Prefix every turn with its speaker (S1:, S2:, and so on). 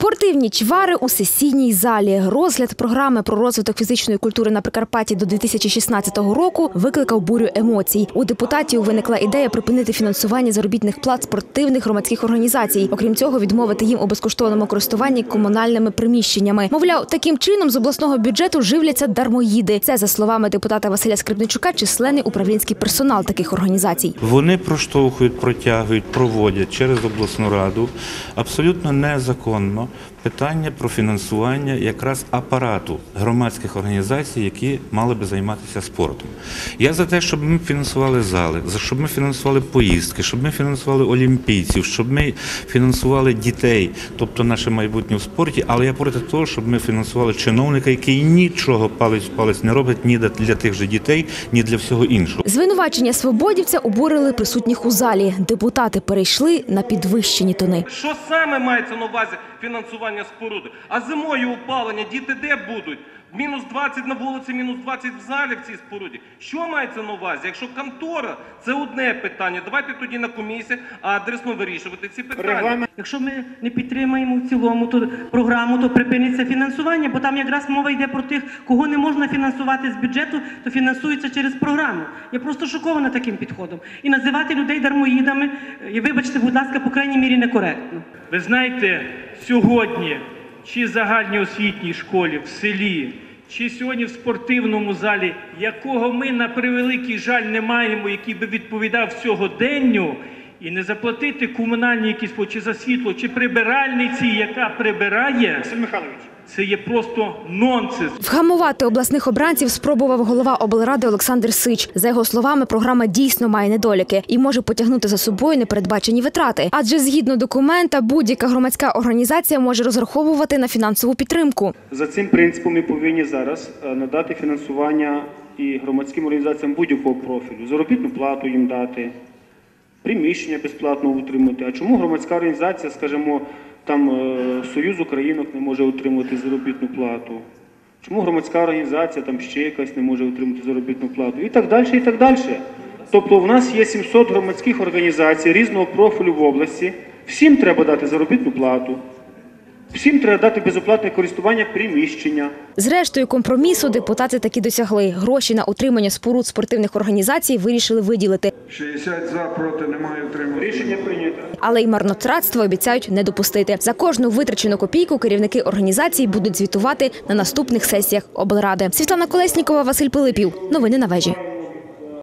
S1: Спортивні чвари у сесійній залі. Розгляд програми про розвиток фізичної культури на Прикарпатті до 2016 року викликав бурю емоцій. У депутатів виникла ідея припинити фінансування заробітних плат спортивних громадських організацій. Окрім цього, відмовити їм у безкоштовному користуванні комунальними приміщеннями. Мовляв, таким чином з обласного бюджету живляться дармоїди. Це за словами депутата Василя Скрипничука, численний управлінський персонал таких організацій.
S2: Вони проштовхують, протягують, проводять через обласну раду абсолютно незаконно питання про фінансування якраз апарату громадських організацій, які мали би займатися спортом. Я за те, щоб ми фінансували зали, за щоб ми фінансували поїздки, щоб ми фінансували олімпійців, щоб ми фінансували дітей, тобто наше майбутнє в спорті. Але я проти того, щоб ми фінансували чиновника, який нічого палець в палець не робить ні для тих же дітей, ні для всього іншого.
S1: Звинувачення свободівця обурили присутніх у залі. Депутати перейшли на підвищені тони.
S3: Що саме мається на увазі фінансування споруди? А зимою опалення діти де будуть? Мінус 20 на вулиці, мінус 20 в залі в цій споруді. Що мається на увазі? Якщо контора, це одне питання. Давайте тоді на комісії адресно вирішувати ці питання.
S4: Якщо ми не підтримаємо в цілому ту програму, то припиниться фінансування, бо там якраз мова йде про тих, кого не можна фінансувати з бюджету, то фінансується через програму. Я просто шокована таким підходом. І називати людей дармоїдами, е, вибачте, будь ласка, по крайній мірі некоректно.
S5: Ви знаєте, сьогодні чи загальній освітній школі, в селі, чи сьогодні в спортивному залі, якого ми на превеликий жаль не маємо, який би відповідав сьогоденню, і не заплатити комунальні якісь чи за світло, чи прибиральниці, яка прибирає, це є просто нонсенс.
S1: Вгамувати обласних обранців спробував голова облради Олександр Сич. За його словами, програма дійсно має недоліки і може потягнути за собою непередбачені витрати. Адже згідно документа, будь-яка громадська організація може розраховувати на фінансову підтримку.
S6: За цим принципом ми повинні зараз е, надати фінансування і громадським організаціям будь-якого профілю, заробітну плату їм дати, приміщення безплатно утримати. А чому громадська організація, скажімо, там е, Союз Українок не може отримувати заробітну плату? Чому громадська організація там ще якась не може отримати заробітну плату? І так далі, і так далі. Тобто в нас є 700 громадських організацій різного профілю в області. Всім треба дати заробітну плату. Всім треба дати безоплатне користування приміщення.
S1: Зрештою, компромісу депутати таки досягли. Гроші на утримання споруд спортивних організацій вирішили виділити.
S7: 60 за, проти, немає утримання.
S6: Рішення прийнято.
S1: Але й марнотратство обіцяють не допустити. За кожну витрачену копійку керівники організацій будуть звітувати на наступних сесіях облради. Світлана Колеснікова, Василь Пилипів. Новини на вежі.